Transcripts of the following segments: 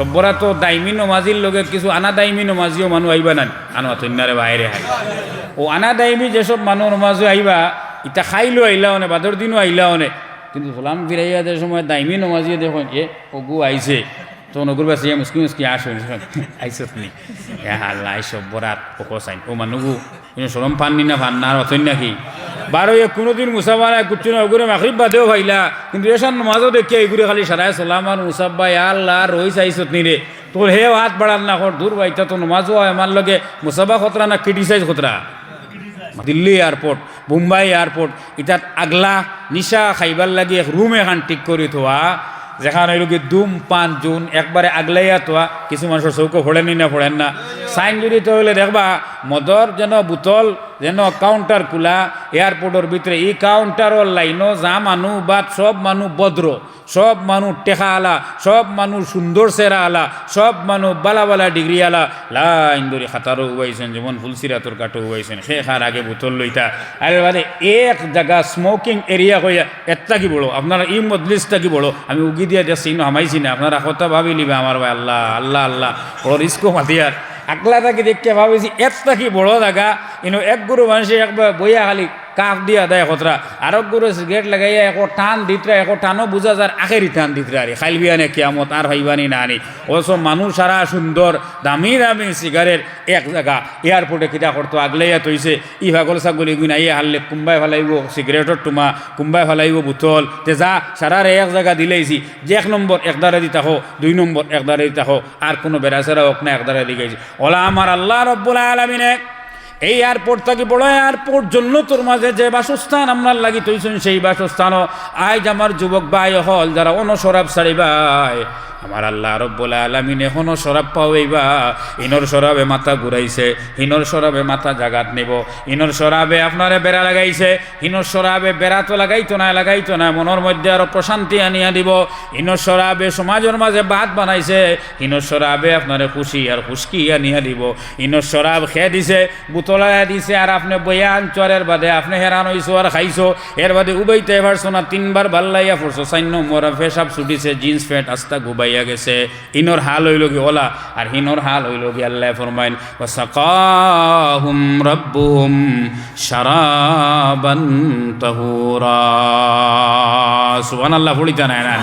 সব্বরা তো দাইমি নমাজির লগে কিছু আনা দাইমি নমাজিও মানুষ আইবা না আনোয়া তন্যারে বাইরে হাই। ও আনা দাইমি যেসব মানুষ নমাজও আইবা ইটা খাইলেও আইলা অনে বাদর দিনও আইলা অনে কিন্তু সালাম ফিরাইয়া যে সময় দাইমি নমাজিয়ে দেখুন, এ ওগু আইছে। তো নগর বাসি মুসকি মুসকি আসুন আইসত নি এ হাল্লা আইসব বরাত ওকো সাইন পাননি না ফান না আর অথৈ নাকি বারো এক কোনোদিন মুসাফা নাই কুচ্ছু না ওগুলো কিন্তু নমাজও দেখি এইগুলো খালি সারাই সালাম আর মুসাফা আল্লাহ রই চাইছত নি রে হে হাত বাড়ান না কর দূর বাইতা তো নমাজও হয় আমার লগে মুসাফা খতরা না ক্রিটিসাইজ খতরা দিল্লি এয়ারপোর্ট মুম্বাই এয়ারপোর্ট ইটাত আগলা নিশা খাইবার লাগি এক রুম এখান ঠিক করে থোয়া যেখানে লোকে দুম, পান, জুন, একবারে আগলাইয়া তোয়া কিছু মানুষের চৌকো ফোড়েনি না, ফোড়েন না। সাইন যদি তো হলে দেখবা, মদর যেন বোতল যেন কাউন্টার খোলা এয়ারপোর্টের ভিতরে এই কাউন্টারর লাইনও যা মানুষ বা সব মানুষ ভদ্র সব মানুষ টেকা আলা, সব মানুষ সুন্দর সেরা আলা, সব মানুষ বালা বালা ডিগ্রি আলা। লাইন ধরে খাতারও উবাইছেন, যেমন ফুলসিরাতর কাটো উবাইছেন সে খার আগে বোতল লইতা আর বাদে এক জায়গা স্মোকিং এরিয়া হইয়া এতটা কি বড়ো আপনারা এই মজলিসটা কি বড়ো আমি উগি দিয়া দেখছি হামাইছি না আপনারা কথা ভাবি নিবে আমার ভাই, আল্লাহ আল্লাহ আল্লাহ। বড় রিস্কো মাতিয়ার আকলা থাকি দেখতে ভাবেছি এতটা কি বড় জায়গা। কিন্তু এক গুরু মানুষের একবার বইয়া খালি কাক দিয়া দেয় খতরা আর গুরু সিগারেট লাগাইয়া একো টান দিতরা একো টানও বুঝা যার আখেরি টান দিতরা আরে খাইলবিয়ানে কিয়ামত আর ভাইবানি না আনি ওসব মানুষ সারা সুন্দর দামি দামি সিগারেট এক জায়গা এয়ারপোর্টে কিতা করতো আগলাইয়া তৈছে ই ভাগল ছাগলি গুণ আইয়া হারলে কুম্বাই ফেলাইব সিগারেটর টুমা, কুম্বাই ফেলাইব বোতল তে যা সারারে এক জায়গা দিলেইছি। যে এক নম্বর একদারে দিতা হো দুই নম্বর একদারে দি হো আর কোনো বেড়াচেরা হোক না একদারে দিকেছি ওলা আমার আল্লাহ রব্বুল আলমিনে এই এয়ারপোর্ট থাকি বড় এয়ারপোর্ট জন্য তোর মাঝে যে বাসস্থান আমরা লাগি তৈছেন সেই বাসস্থানও। আজ আমার যুবক ভাই হল যারা অনসরাব সারিবাই আমার আল্লাহ রব্বুল আলমিন এখনও সরাব পাওয়াইবা ইনর সরাবে মাথা ঘুরাইছে হিনর সরাবে মাথা জাগাত নেব, ইনর সরাবে আপনারে বেড়া লাগাইছে হিনর সরাবে বেড়া তো লাগাইতো না লাগাইতো না, মনের মধ্যে আরও প্রশান্তি আনিয়া দিব। ইনর সরাবে সমাজের মাঝে বাদ বানাইছে, ইনর সরাবে আপনারে খুশি আর খুশকি আনিয়া দিব। ইনর সরাব খেয়ে দিছে, বুতলায় দিছে, আর আপনি বইয়া আনচরের বাদে আপনি হেরান হইছো আর খাইছো। এর বাদে উবাইতে এবার শোনা তিনবার ভাল্লাইয়া পড়ছো সাইন্য মোরা ফেসাব ছুটিছে, জিন্স প্যান্ট, আস্তা গুবাইয়া গেছে। ইনর হাল হইল কি ওলা আর হিনর হাল হইল কি আল্লাহ ফরমাইন ওয়াসাকাহুম রাব্বুহুম শারাবান তাহুরা। সুবহানাল্লাহ পড়িতা না? না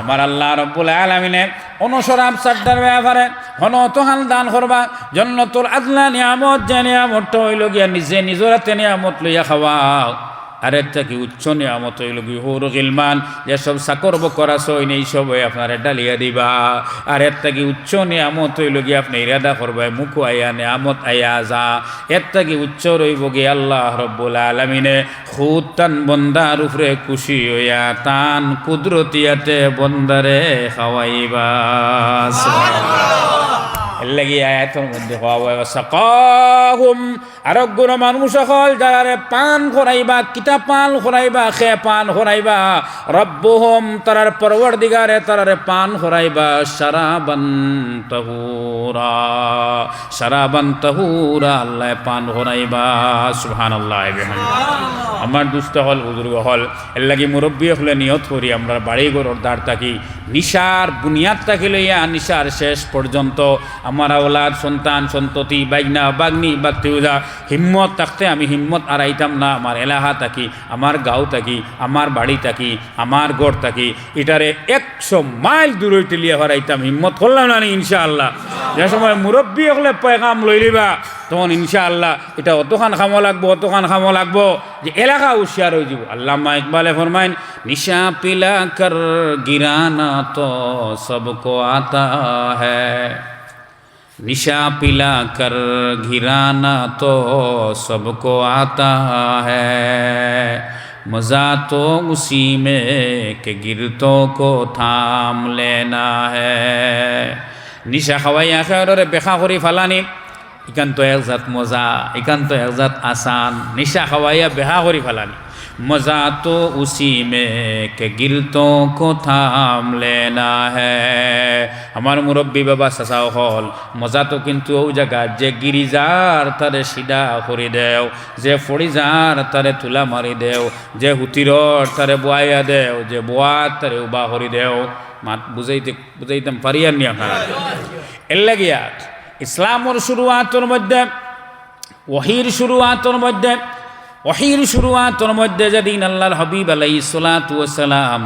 আমার আল্লাহ রব্বুল আলমিনে অনুসরাব সাদ্দার ব্যাপারে হন তোহাল দান করবা জন্য তোর আদলা নিয়ামত যে নিয়ামত হইল গিয়া নিজে নিজের হাতে নিয়ামত লইয়া খাওয়াও। আরেকটা কি উচ্চ নিয়ামত হইল কি গিলমান, যেসব চাকর বকর আছে ওই নেই সব আপনার ডালিয়া দিবা। আর একটা কি উচ্চ নিয়ামত হইল কি আপনি ইরাদা করবা মুখ আয়া, নিয়ামত আয়া যা। একটা কি উচ্চ রইব কি আল্লাহ রব্বুল আলমিনে খুদ টান বন্দার উপরে খুশি হইয়া, তান কুদরতিয়াতে বন্দারে খাওয়াইবা। লাগি আয়াতের মধ্যে সাকাহুম আর গুণ মানুষ সকল যারা পান খরাইবা কিতা পান খরাইবা খে পান খরাইবা, রব্বহম, তারার পরবর দিগারে তারারে পান খরাইবা সারাবান তাহুরা। সারাবান তাহুরা, আল্লাহ পান খরাইবা সুহান আল্লাহ আমার দুস্থ হল, বুজুর্গ হল এর লাগি মুরব্বী হলে নিয়ত করি, আমরা বাড়ি ঘরের দ্বার থাকি, নিশার বুনিয়াদ থাকি লইয়া, নিশার শেষ পর্যন্ত আমার আওলাদ, সন্তান, সন্ততি বাইগনা বাগনি বাগতিউজা হিম্মত থাকতে আমি হিম্মত আড়াইতাম না। আমার এলাহা থাকি, আমার গাঁও থাকি, আমার বাড়ি থাকি, আমার গড় থাকি। এটারে একশো মাইল দূরে টেলিয়া হারাইতাম হিম্মত করলাম না ইনশাআল্লাহ। যে সময় মুরব্বী হলে পয়গাম লই লিবা, তখন ইনশাআল্লাহ এটা অতখান খামো লাগবো, অতখান খামো লাগবো, যে এলাকা হুশিয়ার হয়ে যাব। আল্লামা ইকবালে ফরমাইন নিশা পিলা কর গিরানা তো সবকো আতা نشا پلا کر گھرانا تو سب کو آتا ہے مزہ تو اسی میں کہ گرتوں کو تھام لینا ہے نشا خوائی اور پیخا خوری فلانی اکن تو ایک ذات مزہ اکن تو ایک ذات آسان نشا خوایا بہا خوری فلانی मज़ा तो उसी में के गिरतों को थाम लेना है আমার মুরব্বী বাবা চাচাও হল মজা তো কিন্তু ও জায়গা যে গিরিজার তারে সিধা করে দেও যে ফড়িজার তারে তুলা মারি দেও যে হুতিরর তারে বোয়াইয়া দেও যে বোয়ার তারে উবা করি দেও মাত বুঝাইতে বুঝাইতাম পারিয়ার নি আপনারা এর লাগিয়া ইসলামর শুরুয়াতর মধ্যে ওহির শুরুয়াতর মধ্যে ওহির শুরুয়াতর মধ্যে যেদিন আল্লাহর হবিব আলাই সালাম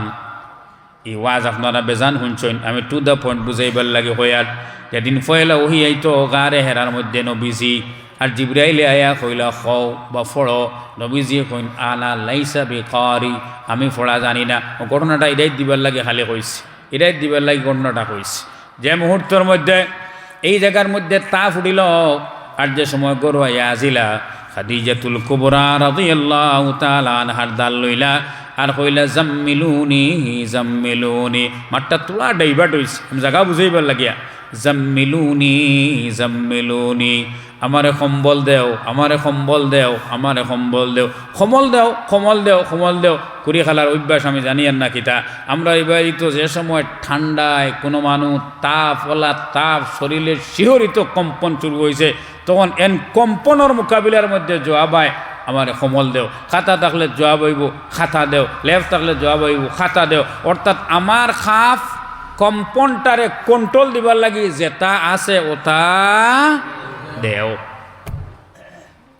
এই ওয়াজ আপনারা বেজান শুনছেন, আমি টু দ্য পয়েন্ট বুঝাইবার লাগে হইয়ার যেদিন ফয়লা ওহি আইতো, গারে হেরার মধ্যে নবীজি আর জিব্রাইলে আয়া কইলা, খও বা ফড়ো। নবীজি কইন আনা লাইসা বে কারি আমি ফড়া জানি না। ও ঘটনাটা এটাই দিবার লাগে খালি কইছে। এটাই দিবার লাগে ঘটনাটা কইছে। যে মুহূর্তের মধ্যে, এই জায়গার মধ্যে তা ফুটিল আর যে সময় গরু আয়া আজিলা খাদিজাতুল কুবরা রাদিয়াল্লাহু তাআলা আনহার দাল লইলা, আর কইলা, জাম্মিলুনি জাম্মিলুনি। মাঠটা তোলা ডাইভার্ট হইছে। আমি জায়গা বুঝাইবার লাগিয়া, জাম্মিলুনি জাম্মিলুনি। আমারে সম্বল দেও, আমারে সম্বল দেও, আমারে সম্বল দেও। সমল দেও সমল দেও সমল দেও। কুড়ি খেলার অভ্যাস আমি জানি আর না কিতা। আমরা এবার তো যে সময় ঠান্ডায় কোনো মানুষ তাপ ওলা তাপ শরীরের শিহরিত কম্পন শুরু হয়েছে তখন এন কম্পনের মোকাবিলার মধ্যে জবাবায় আমার সমল দেও। খাতা থাকলে জবাব হইব, খাতা দেও। লেফ থাকলে জবাব হইব, খাতা দেও। অর্থাৎ আমার খাফ কম্পনটারে কন্ট্রোল দিবার লাগি, যেটা আছে ওটা দেও।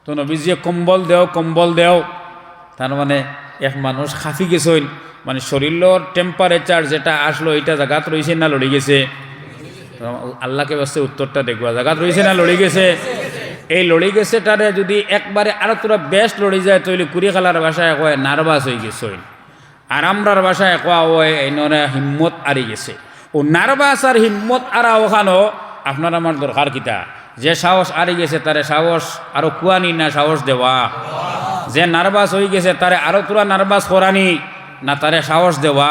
তো নবীজিয়ে কম্বল দেও কম্বল দেও। তার মানে এক মানুষ খাফি গেছইন মানে শরীরের টেম্পারেচার যেটা আসলো এটা জায়গাত রয়েছে না লড়ি গেছে? আল্লাহকে বাসে উত্তরটা দেখবা জায়গাত রয়েছে না লড়ি গেছে? এই লড়ি গেছে তারে যদি একবারে আরও তোরা বেস্ট লড়ি যায় তৈলি কুড়ি খালার বাসায় কয়, নার্ভাস হয়ে গেছইন আর আমরার বাসায় কোয়া ওই এনরে হিম্মত আরি গেছে। ও নার্ভাস আর হিম্মত আরা ওখানো, আপনার আমার দরকার কিতা? যে সাহস আরি গেছে, তারে সাহস আরও কুয়ানি না সাহস দেওয়া। যে নার্ভাস হয়ে গেছে, তারে আরও তোরা নার্ভাস করানি, না তারে সাহস দেওয়া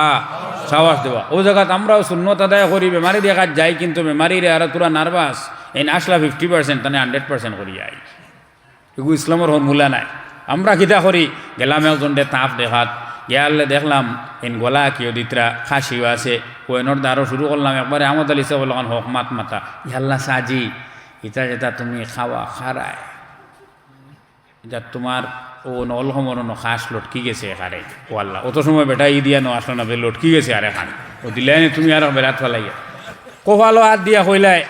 সাহস দেওয়া। ও জায়গাত আমরাও শূন্যতা দেয় করি, বেমারি দেখা যাই, কিন্তু বেমারিরে আরও তোরা নার্ভাস, এই আসলা ফিফটি পার্সেন্ট তানে হান্ড্রেড পার্সেন্ট করি যাই এগু ইসলামের হরমূলা নাই। আমরা কিতা করি, গেলাম একজনটে তাপ দেখাত ইয়ারলে দেখলাম, এন গলা কিয় দিতরা, খাসিও আছে, কোয়েনর দ্বারও শুরু করলাম, একবারে আমদ আলী সাহেব লগন হক মাত মাতা, ইয়াল্লা সাজি ইটা যেটা তুমি খাওয়া খারায়, এটা তোমার ও নল সমরণ খাস লটকি গেছে এখানে? ও আল্লাহ, অত সময় বেটা ই দিয়া ন আসলো না লটকি গেছে আর এখানে? ও দিলাই তুমি আর বেড়াত ফেলাইয়া কোফালো হাত দিয়া কইলাই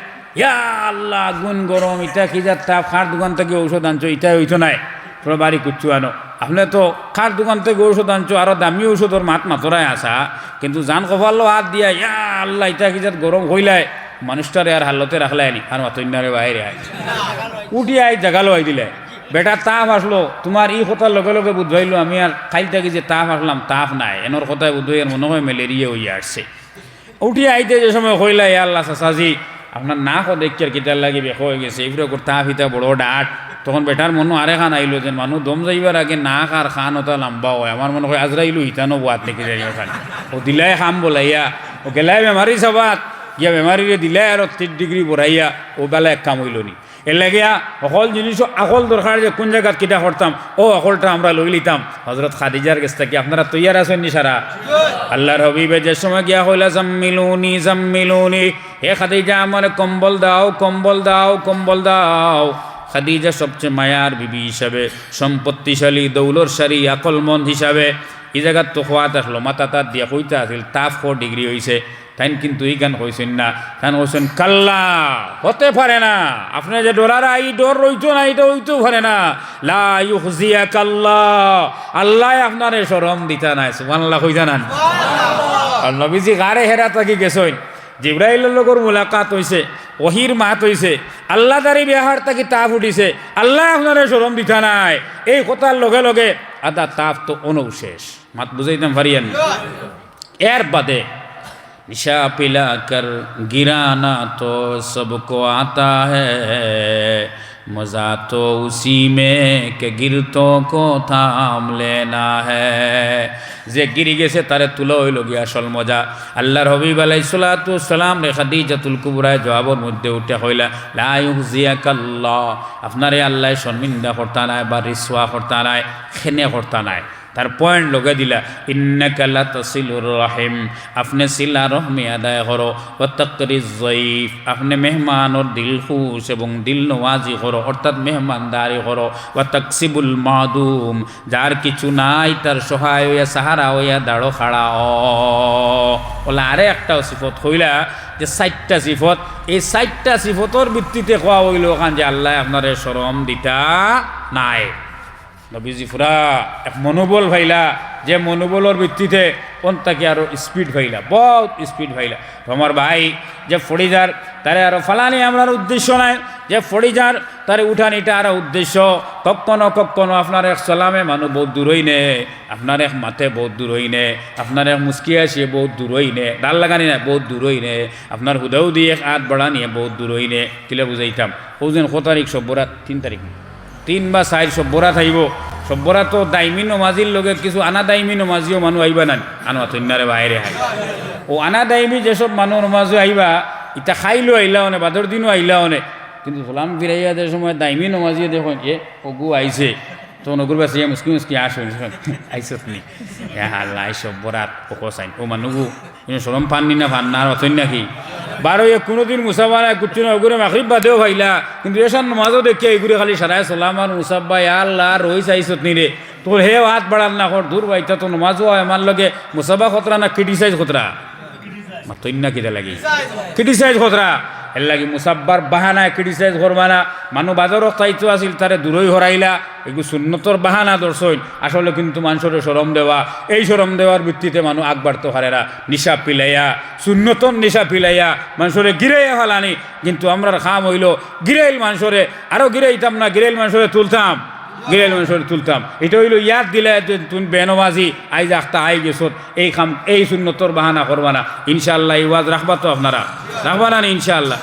ইয়া আল্লাহ গুণ গরম, ইটা কি যা তাপ খার দোকান থেকে ঔষধ আনছো, ইটা হইতো নাই। তোর বাড়ি কুচ্ছু আনো। আপনি তো খার দোকান থেকে ঔষধ আনছো, আরও দামি ঔষধর মাত মাতরাই আসা। কিন্তু জান কপালো হাত দিয়া, ইয়া আল্লাহ, ইটা কি যা গরম হইলাই মানুষটারে আর হালতে রাখলাই নি আর মাতন্যারে বাইরে আয়। উঠি আই জাগালো আই দিলে। বেটা তাপ আসলো। তোমার ই কথার লগে লগে বুঝাইলো, আমি আর খাইল থাকি যে তাপ আসলাম তাপ নাই। এনর কথায় বুঝাই আর মনে হয় ম্যালেরিয়া হইয়া আসছে। উঠি আইতে যে সময় ইয়া আল্লাহ চাচাজি, আপনার না কো দেখিয়ার কিতার লাগে বেশ হয়ে গেছে। এইগুলো তাপ হিতা বড় ডাট তখন বেটার মনে আরে খান আইলো যে মানুষ দম যাইবার আগে নাক আর খান ওটা লম্বা হয়। আমার মনে হয় আজরাইলো হিতানো বাত দেখে যাই খান। ও দিলাই খাম বলাইয়া, ও গেলাই বেমারি চাবাত ইয়া বেমারিরে দিলে আর তিন ডিগ্রি বড়াইয়া ও বেলা এক কাম হইল নি এর লাগিয়া অকল জিনিস আকল দরকার যে কোন জায়গাত কিটা করতাম ও অকলটা আমরা লই লিতাম। হজরত খাদিজার কাছ থেকে আপনারা তৈয়ার আছেন নি সারা? আল্লাহর হবিবে যে সময় গিয়া হইলা জাম্মিলুনি জাম্মিলুনি, হে খাদিজা, আমার কম্বল দাও কম্বল দাও কম্বল দাও। খাদিজা সবচেয়ে মায়ার বিবি হিসাবে, সম্পত্তিশালী দৌলরশালী আকলমন্দ হিসাবে এই জায়গার তো খোয়াত আসলো মাথা তার দিয়া কইতে আসিল তাপ ফোর ডিগ্রি হয়েছে তাই কিন্তু এই গান কইছেন না তান কইছেন কাল্লা হতে পারে না আপনি যে ডোলার আই ডর রইতো না এটা হইতেও পারে না। লা ইউখজিয়া কাল্লা আল্লাহ আপনারে শরম দিতা নাই সুবহানাল্লাহ কইতা না আর নবীজি গারে হেরা থাকি গেছইন। জিব্রাইলের লগর মুলাকাত হইছে ওহির মাত হইছে আল্লাহ দারি বিহার তাকি তাপ উঠিছে আল্লাহ আপনারে শরম দিতা নাই এই কথার লগে লগে আদা তাপ তো অনুশেষ মাত বুঝাইতাম পারিয়েন এর বাদে निशा पिला कर गिराना तो सबको आता है मज़ा तो उसी में के गिरतों को थाम लेना है যে গিরি গেছে, তারে তুলো হইল গিয়া আসল মজা। আল্লাহর হবিব আলাই সালাতু সালাম যে তুলকু কুবরায় জবাবর মধ্যে উঠে হইলা লা ইউজিয়াকাল্লাহ আপনারে আল্লাহ শর্মিন্দা করতা নাই বা রিসওয়া করতা নাই, খেনে করতা নাই। তার পয়েন্ট লগে দিলা। ইন্নাকালা তসিলুর রহিম। আপনি সিলা রহমি আদায় করো। ও তকরি জয়ীফ। আপনি মেহমানর দিল খুশ এবং দিল নওয়াজি করো। অর্থাৎ মেহমানদারি করো। ও তকসিবুল মাদুম। যার কিছু নাই তার সহায় হইয়া, সাহারা হইয়া দাঁড়ো খাড়া। ওলা আরে একটা সিফত হইলা যে ষাটটা সিফত। এই ষাটটা সিফতর ভিত্তিতে কোয়া হইল ওখান যে আল্লাহ আপনার সরম দিতা নাই। নবীজি ফুরা এক মনোবল ভাইলা, যে মনোবলের ভিত্তিতে কোনটাকে আরও স্পিড ভাইলা, বহুত স্পিড ভাইলা। তো আমার ভাই যে ফড়িজার, তারে আরও ফালানি আমার উদ্দেশ্য নাই, যে ফড়িজার, তারে উঠান এটা আরও উদ্দেশ্য। কখনো কখনো আপনার এক সালামে মানুষ বহুত দূরই নে আপনার এক মাথে বহুত দূরই নে আপনার এক মুস্কি আসিয়ে বহুত দূরই নে ডাল লাগানি না বহুত দূরই নে আপনার হুদাও দিয়ে এক হাত বাড়া নিয়ে বহুত দূরই নে কিলে বুঝাইতাম। ওজন কত তারিখ সব্বরাত তিন তারিখ। তিন বা চার সব্বরা থাইব সব্বরা তো দাইমি নমাজির লগে কিছু আনা দাইমি নমাজিও মানুষ আইবা না। আনো তন্যারে বাইরে হাই ও আনা দাইমি যেসব মানুষ নমাজও আইবা ইটা খাইলো আইলা অনে বাদর দিনও আইলা অনে কিন্তু ফলাম ফিরাইয়া যে সময় দাইমি নমাজিয়ে দেখুন, এ ওগু আইছে তো নগুর বাসে মুসকি মুসকি আসো আইসো তুমি। এ হাল্লা আইসব বরাত ও সাইন ও কিন্তু সরম পাননি না ফান না আর নাকি। বারো এ কোনোদিন কুচ্ছু না ওগুলো মাখিব বাদেও ভাইলা। কিন্তু এসান নমাজও দেখি এইগুলি খালি সারায় সালাম আর মুসাফা আল্লাহ রই চাইছত নিরে। তোর হে হাত বাড়াল না কর দূর ভাইতা তো নমাজও হয় আমার লগে। মুসাফা খতরা না ক্রিটিসাইজ খতরা? তৈন্য কিটা লাগি। ক্রিটিসাইজ খতরা। এর লাগি মুসাব্বার বাহানা ক্রিটিসাইজ করবানা। মানুষ বাজারও চাইতো আছিল তারে দূরই হরাইলা এগুলো সুন্নতর বাহানা দর্শন আসলে কিন্তু মানুষের সরম দেওয়া এই সরম দেওয়ার ভিত্তিতে মানুষ আগবাড়তে না নিশা পিলাইয়া। সুন্নতন নিশা পিলাইয়া। মানুষরে গিরাইয়া হালানি কিন্তু আমরা খাম হইল গিরাইল মানুষরে আরও গিরাইতাম না গিরাইল মানুষরে তুলতাম। গিরাইল মানুষরে তুলতাম। এটা হইল ইয়াদ দিলে তুমি বেনবাজি আইজ আখতা আই গেছত, এই খাম, এই সুন্নতর বাহানা করবা না। ইনশাআল্লাহ এই ওয়াজ রাখবা তো আপনারা। রাখবা না ইনশাআল্লাহ?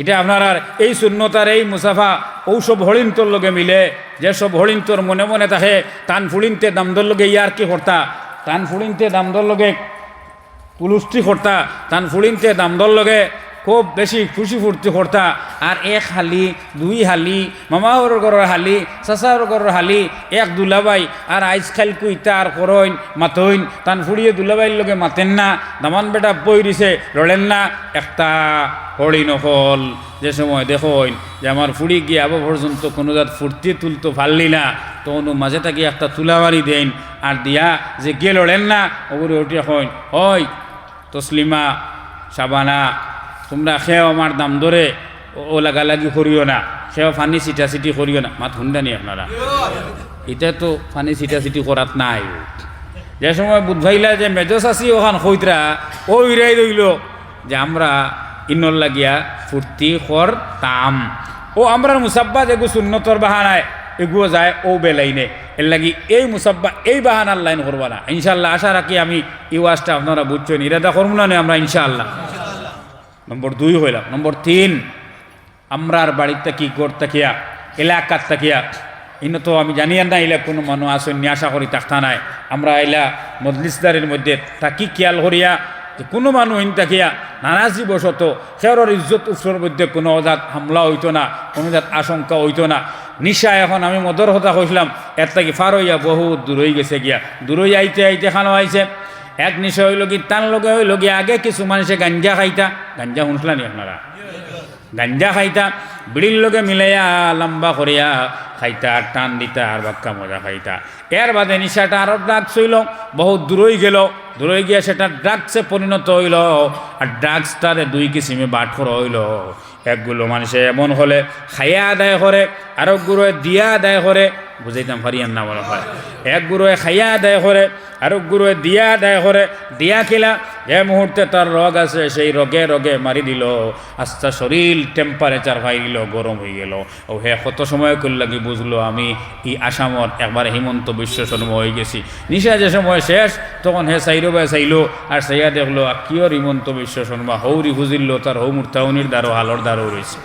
এটা আপনার এই শূন্যতার এই মুসাফা ঔসব হরিণতর লগে মিলে, যেসব হরিণতর মনে মনে থাকে টান ফুড়িনতে দামদর লগে ইয়ার কি কর্তা টান ফুড়িনতে দামদর লগে তুলুষ্টি কর্তা টান ফুড়িনতে দামদর লগে খুব বেশি খুশি ফুর্তি করতা। আর এক হালি, দুই হালি, মামাহর ঘরের হালি চাচার ঘরের হালি, এক দুলাবাই। আর আইস খাইল কুইতা আর করইন মাতইন তান ফুড়িয়ে দুলাবাইর লগে মাতেন না। দামান বেটা বই দিছে, লড়েন না। একটা হরি নকল। যে সময় দেখইন যে আমার ফুড়ি গিয়ে আবো পর্যন্ত কোনো জাত ফুর্তি তুলতো পারলি না। তো অনু মাঝে থাকি একটা তুলাবাড়ি দেন। আর দিয়া যে গিয়ে লড়েন না ওগুলো ওটি এখন, হয় তসলিমা সাবানা তোমরা খেও আমার দাম ধরে ও লাগালাগি করিও না খেও ফানি চিটি করিও না। মাত শুনদানি আপনারা? এটা তো ফানি চিটি করাত নাই। যে সময় বুধভাইলা যে মেজস আছি ওখান কইতরা ও ইরাই রইল যে আমরা ইনর লাগিয়া ফুর্তি কর তাম। ও আমরা মুসাব্বা যেগু সুন্নতর বাহানায় এগুলো যায় ও বেলাইনে এর লাগি এই মুসাব্বা এই বাহানার লাইন করবা না। ইনশাল্লাহ আশা রাখি আমি এই ওয়াজটা আপনারা বুঝছেন ইরাদা করব না আমরা ইনশাআল্লাহ। নম্বর দুই হইলাম। নম্বর তিন, আমরার বাড়িতে কি করতে কিয়া এলাকার তাকিয়া ইনো তো আমি জানি না এলা কোনো মানুষ আসেননি আশা করি তাকতা নাই। আমরা এলা মজলিসদারের মধ্যে থাকি, খেয়াল করিয়া যে কোনো মানুষ ইন তাকিয়া নানাজি বসত সেওর ইজ্জত উৎসর মধ্যে কোনো অজাত হামলা হইতো না, কোনো জাত আশঙ্কা হইতো না। নিশা এখন আমি মদর হতা কইছিলাম, এর থেকে ফার হইয়া বহুত দূর হয়ে গেছে গিয়া। দূর হয়ে আইতে আইতে খানো আইছে। এক নিশা হইল কি তার লগে হইল কি, আগে কিছু মানুষে গাঞ্জা খাইতা। গাঞ্জা শুনছিলানি আপনারা? গাঞ্জা খাইতা, বিড়ির লগে মিলাইয়া লম্বা করিয়া খাইতা, টান দিতা আর বাক্কা মজা খাইতা। এর বাদে নিশাটা আরও ড্রাগস হইল, বহুত দূরই গেল। দূরই গিয়া সেটা ড্রাগসে পরিণত হইল, আর ড্রাগসটারে দুই কিসিমে বাট করা হইল। একগুলো মানুষে এমন হলে, খাইয়া আদায় করে, আরও গুরুয়ে দিয়া আদায় করে বুঝাইতাম পারিয়ান না মনে হয়। এক গুরুয়ে খাইয়া আদায় করে আরও গুরুয়ে দিয়া আদায় করে, দিয়া খেলা যে মুহূর্তে তার রোগ আছে, সেই রোগে রোগে মারি দিল। আস্তা শরীর টেম্পারেচার হয়ে গেল গরম হয়ে গেল। ও হে, কত সময় করল বুঝলো আমি? এই আসামত একবার হিমন্ত বিশ্ব শর্ম হয়ে গেছি। নিশা যে সময় শেষ, তখন হে চাইলো বা চাইলো, আর চাইয়া দেখল কিয়র হিমন্ত বিশ্ব শর্মা? হৌরি বুঝিল তার হৌ মূর্তাউনির দ্বারো হালর দ্বারও রয়েছে।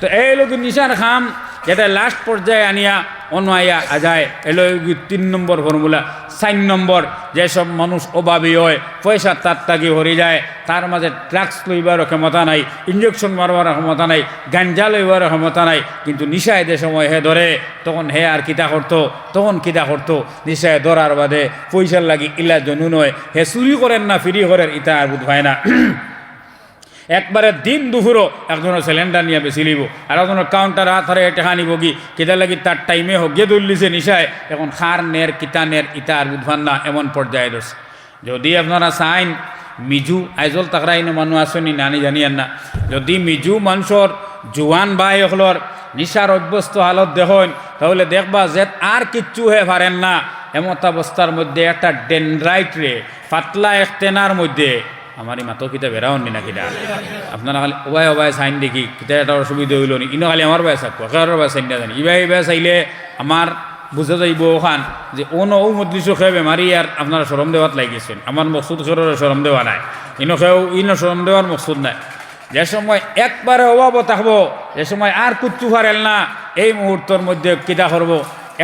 তো এই লোক নিশার খাম যেটা লাস্ট পর্যায়ে আনিয়া অনয়া আজায়। এলো তিন নম্বর ফর্মুলা চার নম্বর, যেসব মানুষ অভাবী হয়, পয়সা তার তাগি হরি যায়, তার মাঝে ড্রাগস লইবার ক্ষমতা নাই ইঞ্জেকশন মারবার ক্ষমতা নাই গাঞ্জা লইবার ক্ষমতা নাই, কিন্তু নিশায় যে সময় হে ধরে, তখন হে আর কিতা করতো, তখন কিতা করতো, নিশায় ধরার বাদে পয়সার লাগি ইলা জনু নয়, হে চুরি করেন না, ফিরি করেন ইটা আর বুধ হয় না। একবারে দিন দুপুরও একজনের সিলিন্ডার নিয়ে বেশি লিব, আর একজনের কাউন্টার হাত হারে টেকা নিব কি কেটা লাগি তার টাইমে হোক গিয়ে দৌড়লিছে নিশায়, এখন খার নের, কিতা নের ইটা আর বুধবান না, এমন পর্যায়ে রয়েছে যদি আপনারা চাইন, মিজু, আইজল তাকরাইন মানুষ আসেনি নানি জানিয়েন না। যদি মিজু মানুষের জোয়ান ভাই হলর নিশার অভ্যস্ত হালত দেখেন, তাহলে দেখবা যে আর কিচ্ছু হে পারেন না। এমত অবস্থার মধ্যে একটা ডেনড্রাইট রে পাতলা এক টেনার মধ্যে আমার এই মাতো কিতা বেড়াওন নি না কিটা আপনারা খালি ওবাই ওবাই সাইন দেখি কিতা এটা অসুবিধা হইল নি। ইনো খালি আমার বাই চাকবো একেবারে বাই সাইন জানি ইবাই ইবাই চাইলে আমার বুঝা যাইব ওখান যে অন ও মজলিসও খেয়ে বেমারি আর আপনারা সরম দেওয়াত লাগিয়েছেন আমার মকসুদ সরের সরম দেওয়া নাই। ইনো খেয়েও ইনো সরম দেওয়ার মকসুদ নাই। যে সময় একবারে অভাব থাকব যে সময় আর কুচ্ছু পারেল না, এই মুহূর্তের মধ্যে কিতা করব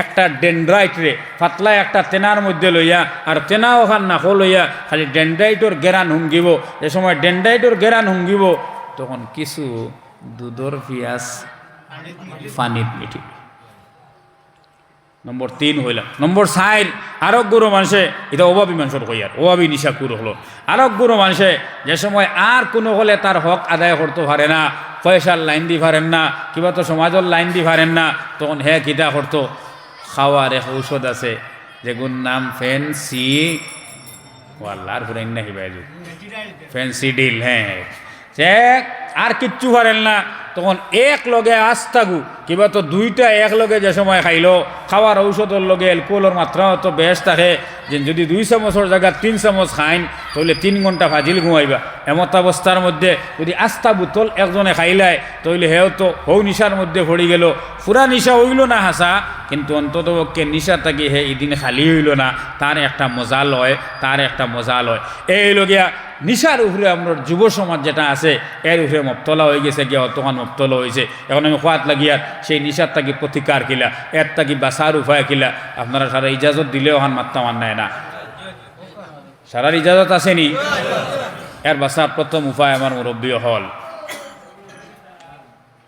একটা ডেন্ড্রাইট রে পাতলা একটা তেনার মধ্যে লইয়া, আর তেনা ওখান না লইয়া খালি ডেন্ড্রাইটর গেরান হুঙ্গিব। যে সময় ডেন্ড্রাইটর গেরান হুঙ্গিব, তখন কিছু দুধর পিঁয়াজ পানিত মিঠি। নম্বর তিন হইলাম নম্বর চার আরক গুরু মানুষে, এটা অভাবী মানুষের অভাবী নিশা কুর হলো। আরক গুরু মানুষে, যে সময় আর কোনো হলে তার হক আদায় করতে পারে না, পয়সার লাইন দি পারেন না, কিবা তো সমাজের লাইন দি পারেন না, তখন হে কিতা করতো? খাওয়ার এক ঔষধ আছে যেগুন নাম ফেন্সি, ও আল্লাহর ফুরাইন না হিবাই ফেন্সি ডিল হ্যাঁ। সে আর কিচ্ছু পারেন না। তখন এক লগে আস থাকু কিবা তো দুইটা এক লগে যে সময় খাইলো, খাওয়ার ঔষধের লগে অ্যালকোহলের মাত্রা তো বেশ থাকে যে যদি দুই চামচের জায়গা তিন চামচ খাইন তাহলে তিন ঘণ্টা ভাজিল ঘুমাইবা। এমত অবস্থার মধ্যে যদি আস্থা বোতল একজনে খাইলায় তাহলে হেও তো হৌ নিশার মধ্যে পড়ি গেল। পুরা নিশা হইল না হাসা কিন্তু অন্তত পক্ষে নিশা থাকি হে এদিন খালি হইল না। তার একটা মজা লয় তার একটা মজা লয়। এই লগিয়া নিশার উপরে আমার যুব সমাজ যেটা আছে এর উপরে মপ্তলা হয়ে গেছে, গিয়া অতখান মপ্তলা হয়েছে এখন আমি খোয়াত লাগিয়া সেই নিশার তাকে প্রতিকার কিলা এর তাকে বাসার উপায় কিলা। আপনারা সারা ইজাজত দিলেও মাত্রা মান নেয় না। সারার ইজাজত আসেনি। এর বাসার প্রথম উপায় আমার মুরব্বী হল।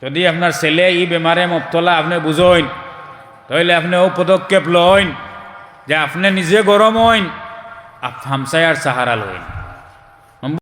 যদি আপনার ছেলে ই বেমারে মপ্তলা আপনি বুঝইন, তাহলে আপনি ও পদক্ষেপ লইন যে আপনি নিজে গরম হইন হামসায়ার সাহারা লইন।